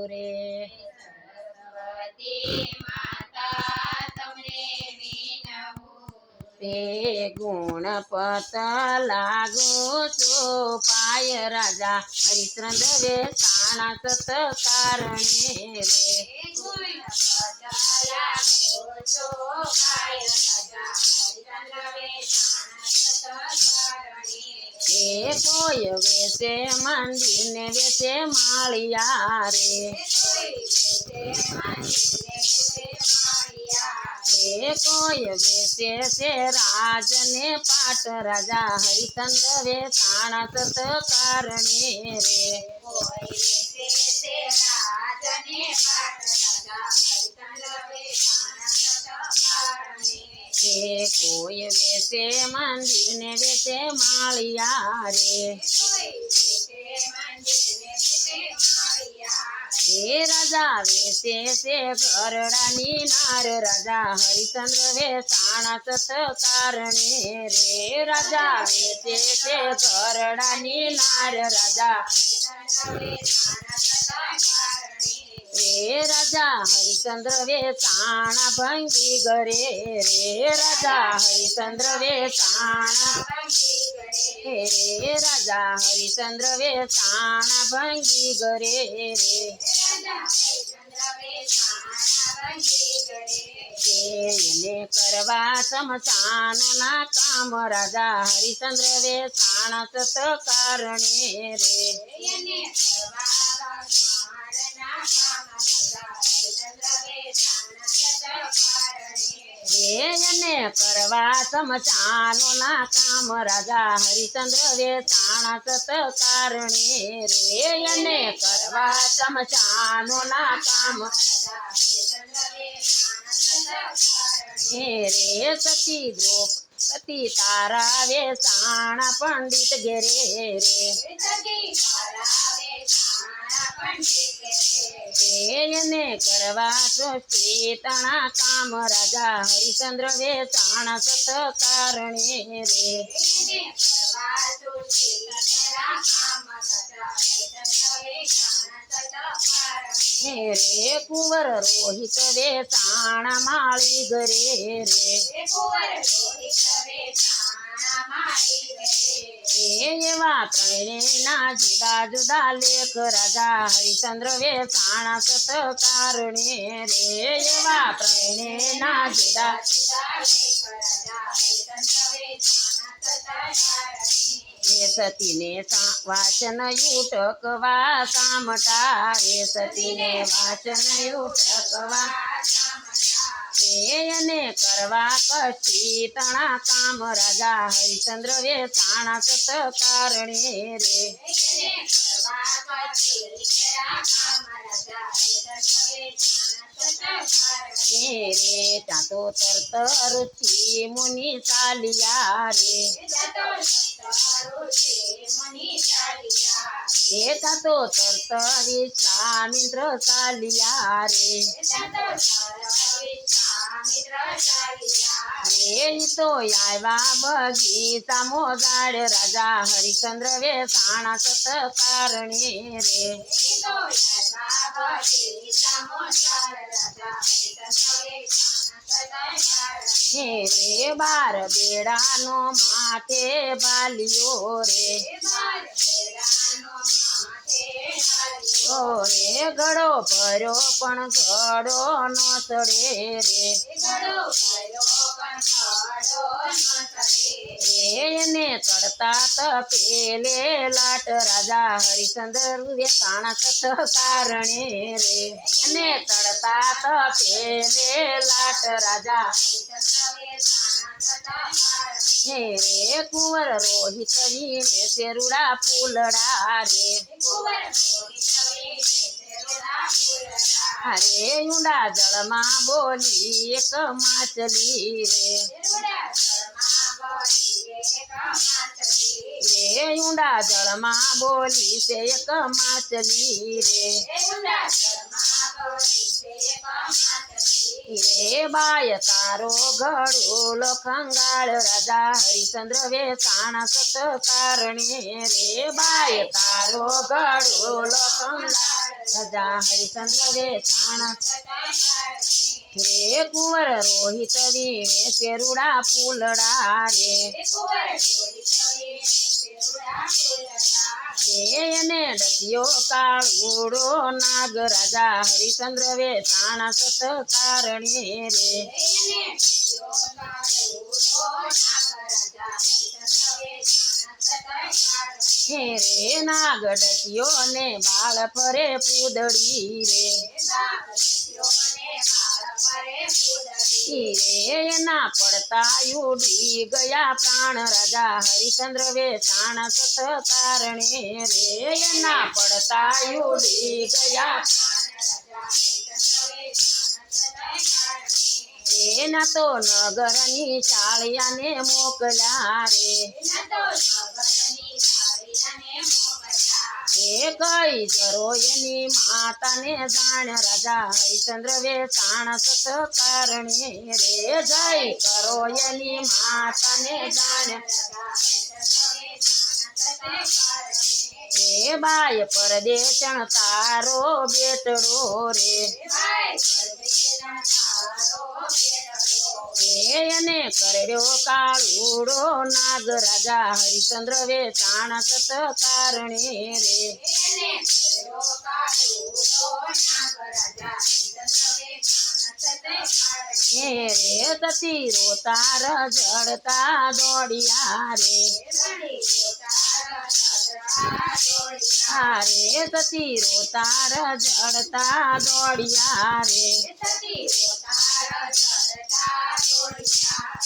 રે સરસ્વતી માતા તમને વિનવું તે ગુણપત લાગો છો પાય રાજા હરિશ્ચંદ્ર વે સાણા સત કારણે રે હે ગુણ બદલા છો કાય રાજા હરિચંદ્ર વેચાણ સતકરણી એ કોઈ વેસે મંદિર ને વેસે માળિયા રે હે કોઈ વેસે માળિયા એ કોઈ વેસે છે રાજ ને પાટ રાજા હરિશ્ચંદ્ર વે સાણા સત કારણે રે કોઈ વેસે તે રાજને પાટ રાજા હરિચંદ્ર વેચાણ સતકરણી એ કોઈ વેસે મંદિર ને વેસે માળિયા રે હે રાજા વેસે છે ગરડાની નાર. રાજા હરિચંદ્ર વેસાણા સત કારણે રે. રાજા વેસે છે ગરડાની નાર. રાજા એ રાજા હરિચંદ્ર વેસાણા ભંગી ગરે રે રાજા હરિચંદ્ર વેસાણા રે રાજા હરિચંદ્ર વેસાણા ભંગી ગરે રે એને કરવા સમસાનના કામ રાજા હરિચંદ્ર વેસાણા સત કારણે રે એ એને કરવા સમસાનોના કામ રાજા હરિચંદ્ર વેસાણા સત કારણે રે. એને કરવા સમસાનોના કામ હે રે સતી દ્રોપ સતી તારા વેસાણા પંડિત ઘેરે રે. એને કરવા સૃષ્ટિ તણા કામ રાજા હરિચંદ્ર વેસાણા સત કારણે રે. હે રે કુંવર રોહિત વેસાણા માળી ઘરે રે એવા ત્રણેના જુદા જુદા લેખ રાજા હરિચંદ્ર વેસાણા સત કારણે રે એવા ત્રણેના જુદા જુદા એ સતીને યુટકવા સામટા રે સતીને એને કરવા કશી તણા કામ રાજા હરિચંદ્ર વેસાણા સત કારણે રે. એ રે ત્યાં તો તરત રુચિ મુનિ ચાલિયા રે એ ત્યાં તો તરત વિશ્વામિત્ર ચાલિયા રે રે ઈ તો આવ્યા બગીચા મોજાડ રાજા હરિચંદ્ર વેસાણા સત કારણે રે રે બાર બેડાનો માથે બાલિયો રે ઓ રે ગળો ભર્યો પણ ગળો ન સડે રે. એને ચડતા તપેલે લાટ રાજા હરિચંદ્ર વેસાણા સત કારણે રે. એને ચડતા તપેલે લાટ રાજા હે રે કુંવર રોહિત વીને શેરુડા ફૂલડા રે. અરે ઊંડા જળમાં બોલી એક માછલી રે. રે ઊંડા જળમાં બોલી છે એક માછલી રે. રે બાય તારો ગળુલો ખંગાળ રાજા હરિચંદ્ર વેસાણા સત કારણે રે બાય તારો ગળુલો ખંગાળ રાજા હરિચંદ્ર વેચાણ સતકારણે. રે કુંવર રોહિત વીણે ચેરુડા ફૂલડા રે રે એને ડતિયો કાળુડો નાગ રાજા હરિચંદ્ર વેચાણ સત કારણે રે રે નાગ ડતિયો ને બાળ ફરે પૂદડી રે ફૂલડી પડતા ઉડી ગયા પ્રાણ રાજા હરિચંદ્ર વેચાણ સત કારણે રે ના પડતા ઉડી ગયા એના તો નગરની ચાળિયાને મોકલા રે. જરો એની માતાને જાણ રાજા હરિચંદ્ર વેચાણ સત કારણે રે જય કરો એની માતાને જાણ રે બાય પરદેશણ તારો બેટડો રે. એ એને કર્યો કાળુડો નાગ રાજા હરિચંદ્ર વેચાણ સત કારણે રે. રે. સતી તાર જડતા દોડિયા રે. રે સતી તાર જડતા દોડિયા રે.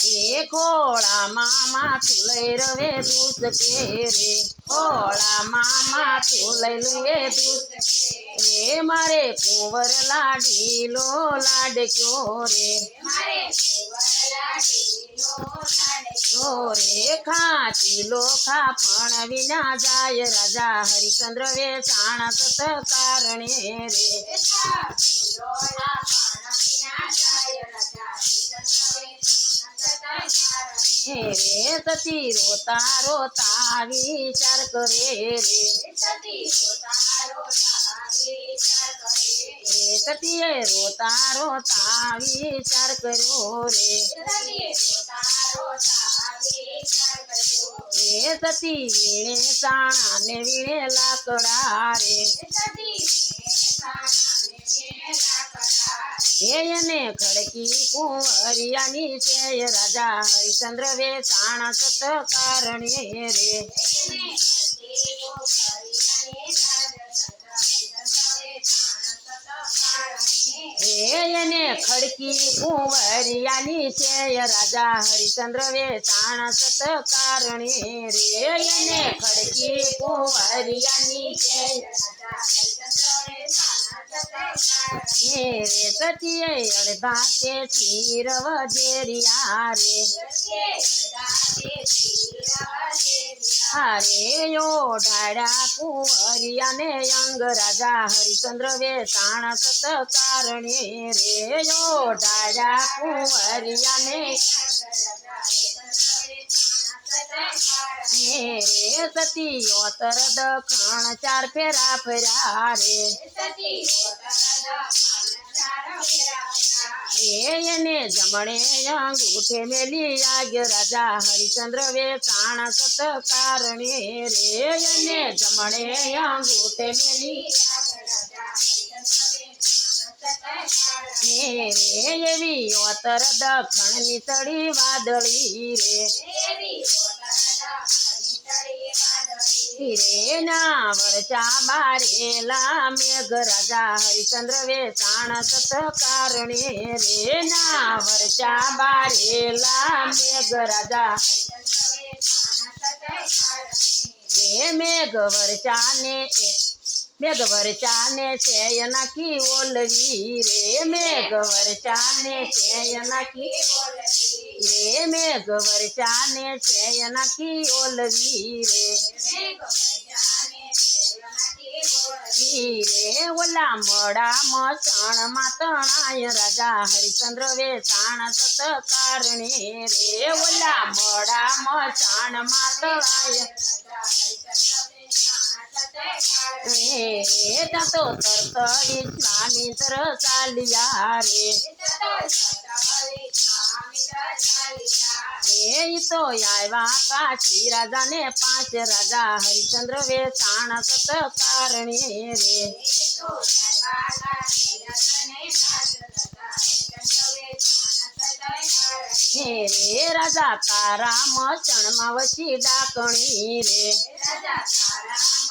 એ ખોળામાં માથું લઈ રવે દૂધ કે રે ખોળામાં માથું લઈ લે દૂધ રે મારે કુંવર લાડીલો લાડક્યો રે. રે ખાતી લોખા પણ વિના જાય રાજા હરિચંદ્ર વેચાણ સત કારણે રે. હે રે સતી રોતા રોતા વિચાર કરે રે રે સતીએ રોતા રોતા વિચાર કર્યો રે એ સતી વીણે સાણા ને વીણે લાકડા રે એ એને ખડકી કુંવરિયાની છે રાજા હરિચંદ્ર વેચાણ સત કારણે રે. એને ખડકી કુંવરિયાની છે રાજા હરિચંદ્ર વેચાણ સત કારણે રે. એને ખડકી કુંવરિયાની છે હે રે સતીએ અડધા તે ચીરવ જેરિયા રે અરે યો ઢાળ્યા કુંવરિયાને અંગ રાજા હરિચંદ્ર વેચાણ સત કારણે રે યો ઢાડા કુંવરિયાને હે રે સતી યોતર દખણ ચાર ફેરા ફર્યા રે એ એને જમણે અંગૂઠે મેલી આગ્ય રાજા હરિચંદ્ર વેચાણ સત કારણે રે એને જમણે અંગૂઠે મેલી હે રે એવી ઓતર દખણ નીતળી વાદળી રે રે ના વરચા બારેલા મેઘ રાજા હરિચંદ્ર વેચાણ સત કારણે રે ના વરચા બારેલા મેઘ રાજા રે મેઘ વરચાને મેઘ વરચાને છે નાખી ઓલવી રે મેઘ વરચાને છે નાખી રે મેઘ વરચાને છે નાખી ઓલવી રે ઈ રે ઓલા મડા મસણમાં તણાય રાજા હરિચંદ્ર વેચાણ સત કારણે રે ઓલા મડા મસણમાં તણાય રે જાતો તરત વિશ્વામિત્ર ચાલ્યા રે રે ઈ તો આવ્યા કાશી રાજાને પાંચ રાજા હરિચંદ્ર વેચાણ સતકારણે રે હે રે રાજા તારા મચણમાં વસી ડાકણી રે રાજા